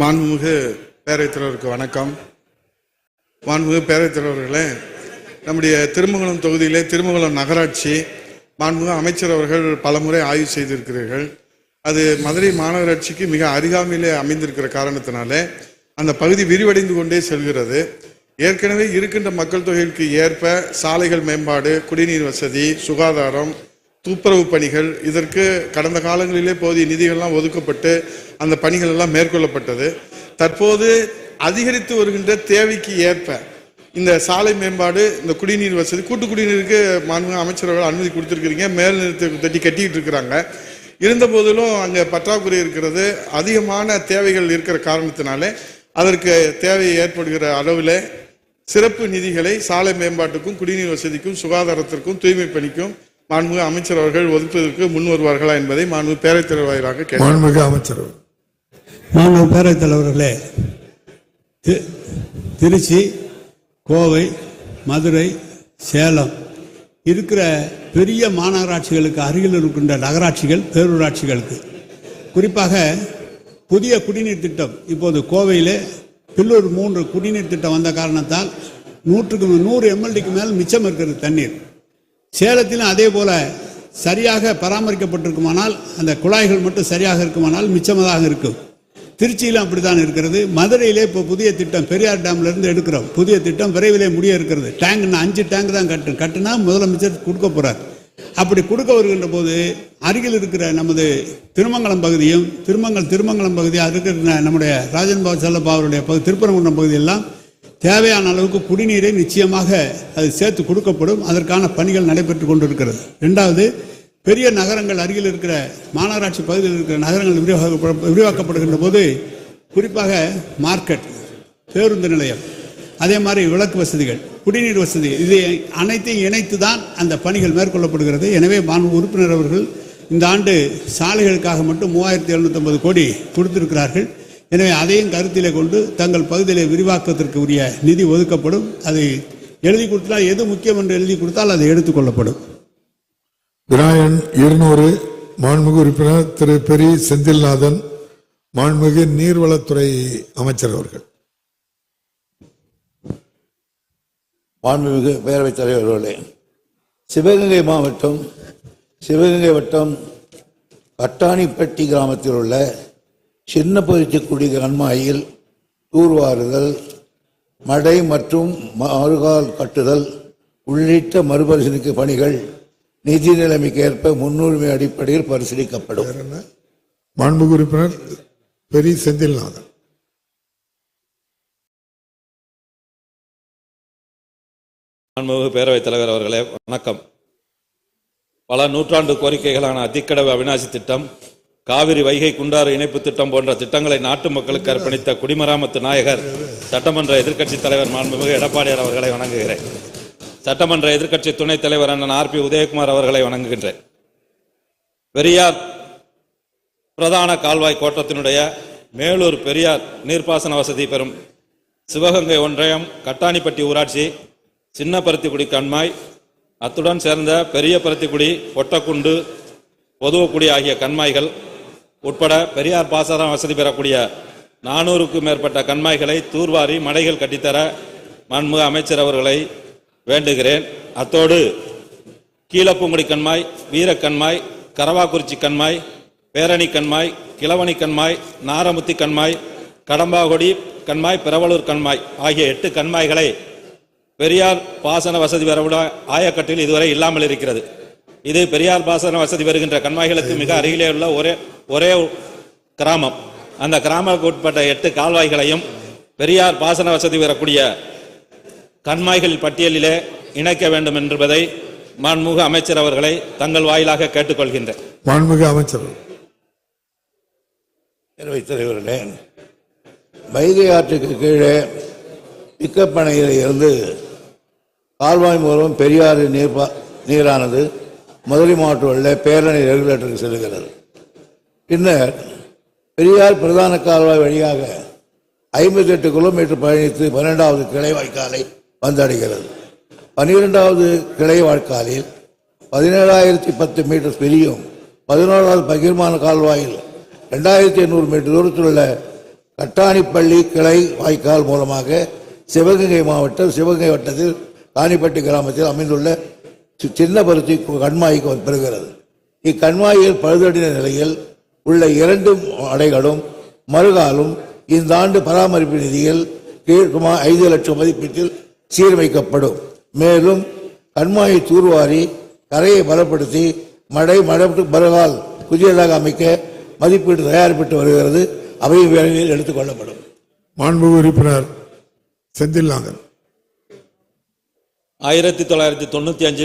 மாண்புமிகு பேரவைத் தலைவருக்கு வணக்கம். மாண்புமிகு பேரவைத் தலைவர்களே நம்முடைய திருமங்கலம் தொகுதியிலே திருமங்கலம் நகராட்சி மாண்புமிகு அமைச்சர் அவர்கள் பலமுறை ஆய்வு செய்திருக்கிறீர்கள். அது மதுரை மாநகராட்சிக்கு மிக அருகாமையிலே அமைந்திருக்கிற காரணத்தினாலே அந்த பகுதி விரிவடைந்து கொண்டே செல்கிறது. ஏற்கனவே இருக்கின்ற மக்கள் தொகைக்கு ஏற்ப சாலைகள் மேம்பாடு குடிநீர் வசதி சுகாதாரம் துப்புரவு பணிகள் இதற்கு கடந்த காலங்களிலே போதிய நிதிகள்லாம் ஒதுக்கப்பட்டு அந்த பணிகள் எல்லாம் மேற்கொள்ளப்பட்டது. தற்போது அதிகரித்து வருகின்ற தேவைக்கு ஏற்ப இந்த சாலை மேம்பாடு இந்த குடிநீர் வசதி கூட்டு குடிநீருக்கு மாண்பு அமைச்சர்கள் அனுமதி கொடுத்துருக்கிறீங்க. மேல்நிறுத்த தட்டி கட்டிக்கிட்டு இருக்கிறாங்க. இருந்த போதிலும் அங்கே பற்றாக்குறை இருக்கிறது. அதிகமான தேவைகள் இருக்கிற காரணத்தினாலே அதற்கு தேவை ஏற்படுகிற அளவில் சிறப்பு நிதிகளை சாலை மேம்பாட்டுக்கும் குடிநீர் வசதிக்கும் சுகாதாரத்திற்கும் தூய்மை பணிக்கும் மாண்புமிகு அமைச்சர் அவர்கள் ஒதுப்பதற்கு முன் வருவார்களா என்பதை மாண்பு பேரவைத் தலைவர் வாயிலாக மாண்புமிகு அமைச்சர் அவர்கள். மாண்பு பேரவைத் தலைவர்களே தி- திருச்சி கோவை மதுரை சேலம் இருக்கிற பெரிய மாநகராட்சிகளுக்கு அருகில் இருக்கின்ற நகராட்சிகள் பேரூராட்சிகளுக்கு குறிப்பாக புதிய குடிநீர் திட்டம் இப்போது கோவையிலே பில்லூர் மூன்று குடிநீர் திட்டம் வந்த காரணத்தால் நூற்றுக்கு நூறு எம்எல்டிக்கு மேல் மிச்சம் இருக்கிறது தண்ணீர் சேலத்திலும் அதே போல சரியாக பராமரிக்கப்பட்டிருக்குமானால் அந்த குழாய்கள் மட்டும் சரியாக இருக்குமானால் மிச்சமதாக இருக்கும். திருச்சியிலும் அப்படித்தான் இருக்கிறது. மதுரையிலே இப்போ புதிய திட்டம் பெரியார் டேம்ல இருந்து எடுக்கிறோம். புதிய திட்டம் விரைவிலே முடிய இருக்கிறது. டேங்க் அஞ்சு டேங்க் தான் கட்டு கட்டுனா முதலமைச்சர் கொடுக்க போறார். அப்படி கொடுக்க வருகின்ற போது அருகில் இருக்கிற நமது திருமங்கலம் பகுதியும் திருமங்கல் திருமங்கலம் பகுதி இருக்கிற நம்முடைய ராஜன் பாபு செல்லப்பா அவருடைய பகுதி திருப்பரங்குன்றம் பகுதியெல்லாம் தேவையான அளவுக்கு குடிநீரை நிச்சயமாக அது சேர்த்து கொடுக்கப்படும். அதற்கான பணிகள் நடைபெற்று கொண்டிருக்கிறது. ரெண்டாவது பெரிய நகரங்கள் அருகில் இருக்கிற மாநகராட்சி பகுதியில் இருக்கிற நகரங்கள் விரிவாக விரிவாக்கப்படுகின்ற போது குறிப்பாக மார்க்கெட் பேருந்து நிலையம் அதே மாதிரி விளக்கு வசதிகள் குடிநீர் வசதி இது அனைத்தையும் இணைத்து தான் அந்த பணிகள் மேற்கொள்ளப்படுகிறது. எனவே மாண்பு உறுப்பினர் அவர்கள் இந்த ஆண்டு சாலைகளுக்காக மட்டும் மூவாயிரத்தி எழுநூத்தொன்பது கோடி கொடுத்திருக்கிறார்கள். எனவே அதையும் கருத்திலே கொண்டு தங்கள் பகுதியிலே விரிவாக்கத்திற்கு உரிய நிதி ஒதுக்கப்படும். அதை எழுதி கொடுத்தால் எது முக்கியம் என்று எழுதி கொடுத்தால் அது எடுத்துக்கொள்ளப்படும் விராயன் இருநூறு மாண்புமிகு உறுப்பினர் திரு பெரி செந்தில்நாதன் மாண்புமிகு நீர்வளத்துறை அமைச்சர் அவர்கள். மாண்புமிகு பேரவைத் தலைவர் அவர்களே சிவகங்கை மாவட்டம் சிவகங்கை வட்டம் கட்டாணிப்பட்டி கிராமத்தில் உள்ள சின்ன பருத்திக்குடி கண்மாயில் தூர்வாறுதல் மடை மற்றும் மறுகால் கட்டுதல் உள்ளிட்ட மறுபரிசீலனைக்கு பணிகள் நிதி நிலைமைக்கு ஏற்ப முன்னுரிமை அடிப்படையில் பரிசீலிக்கப்படும். மாண்புமிகு உறுப்பினர் பெரி செந்தில்நாதன். மாண்புமிகு பேரவைத் தலைவர் அவர்களே வணக்கம். பல நூற்றாண்டு கோரிக்கைகளான அத்திக்கடவு அவிநாசி திட்டம் காவிரி வைகை குண்டாறு இணைப்பு திட்டம் போன்ற திட்டங்களை நாட்டு மக்களுக்கு அர்ப்பணித்த குடிமராமத்து நாயகர் சட்டமன்ற எதிர்க்கட்சித் தலைவர் மாண்புமிகு எடப்பாடியார் அவர்களை வணங்குகிறேன். சட்டமன்ற எதிர்க்கட்சி துணைத் தலைவர் அண்ணன் ஆர் பி உதயகுமார் அவர்களை வணங்குகின்றேன். பெரியார் பிரதான கால்வாய் கோட்டத்தினுடைய மேலூர் பெரியார் நீர்ப்பாசன வசதி பெறும் சிவகங்கை ஒன்றியம் கட்டாணிப்பட்டி ஊராட்சி சின்ன பருத்திக்குடி கண்மாய் அத்துடன் சேர்ந்த பெரிய பருத்திக்குடி ஒட்டக்குண்டு பொதுவக்குடி ஆகிய கண்மாய்கள் உட்பட பெரியார் பாசன வசதி பெறக்கூடிய நானூறுக்கும் மேற்பட்ட கண்மாய்களை தூர்வாரி மடைகள் கட்டித்தர மன்முக அமைச்சர் அவர்களை வேண்டுகிறேன். அத்தோடு கீழப்பூங்குடி கண்மாய் வீரக்கண்மாய் கரவாக்குறிச்சி கண்மாய் பேரணி கண்மாய் கிழவணி கண்மாய் நாரமுத்தி கண்மாய் கடம்பாகுடி கண்மாய் பிரவலூர் கண்மாய் ஆகிய எட்டு கண்மாய்களை பெரியார் பாசன வசதி பெறவிட ஆயக்கட்டில் இதுவரை இல்லாமல் இருக்கிறது. இது பெரியார் பாசன வசதி பெறுகின்ற கண்மாய்களுக்கு மிக அருகிலே உள்ள ஒரே ஒரே கிராமம். அந்த கிராமத்துக்கு உட்பட்ட எட்டு கால்வாய்களையும் பெரியார் பாசன வசதி பெறக்கூடிய கண்மாய்கள் பட்டியலிலே இணைக்க வேண்டும் என்பதை மாண்புமிகு அமைச்சர் அவர்களை தங்கள் வாயிலாக கேட்டுக்கொள்கின்றேன். மாண்புமிகு அமைச்சர். பேரவைத் தலைவர்களே வைகை ஆற்றுக்கு கீழே பிக்கப் அணையில் இருந்து கால்வாய் மூலம் பெரியாறு நீர் பா- நீரானது மதுரை மாவட்டம் உள்ள பேரணி ரெகுலேட்டருக்கு செல்கிறது. பின்னர் பெரியார் பிரதான கால்வாய் வழியாக ஐம்பத்தி எட்டு கிலோமீட்டர் பயணித்து பன்னிரெண்டாவது கிளை வாய்க்காலை வந்தடைகிறது. பன்னிரெண்டாவது கிளை வாய்க்காலில் பதினேழாயிரத்தி பத்து மீட்டர் பெரியும் பதினோராவது பகிர்மான கால்வாயில் ரெண்டாயிரத்தி எண்ணூறு மீட்டர் தூரத்தில் உள்ள கட்டாணிப்பள்ளி கிளை வாய்க்கால் மூலமாக சிவகங்கை மாவட்டம் சிவகங்கை வட்டத்தில் காணிப்பட்டி கிராமத்தில் அமைந்துள்ள சி- சின்ன பருத்தி கண்மாய்க்கு பெறுகிறது. இக்கண்மாயில் பழுதடின நிலையில் உள்ள இரண்டு அடைகளும் மறுகாலும் இந்த ஆண்டு பராமரிப்பு நிதியில் கீழ் சுமார் ஐந்து லட்சம் மதிப்பீட்டில் சீரமைக்கப்படும் மேலும் கண்மாயை தூர்வாரி கரையை பலப்படுத்தி மழை மழை மறுகால் புதியதாக அமைக்க மதிப்பீடு தயாரிப்பட்டு வருகிறது. அவையும் விரைவில் எடுத்துக் கொள்ளப்படும். மாண்புமிகு உறுப்பினர் செந்தில்நாதன். ஆயிரத்தி தொள்ளாயிரத்தி தொண்ணூத்தி அஞ்சில்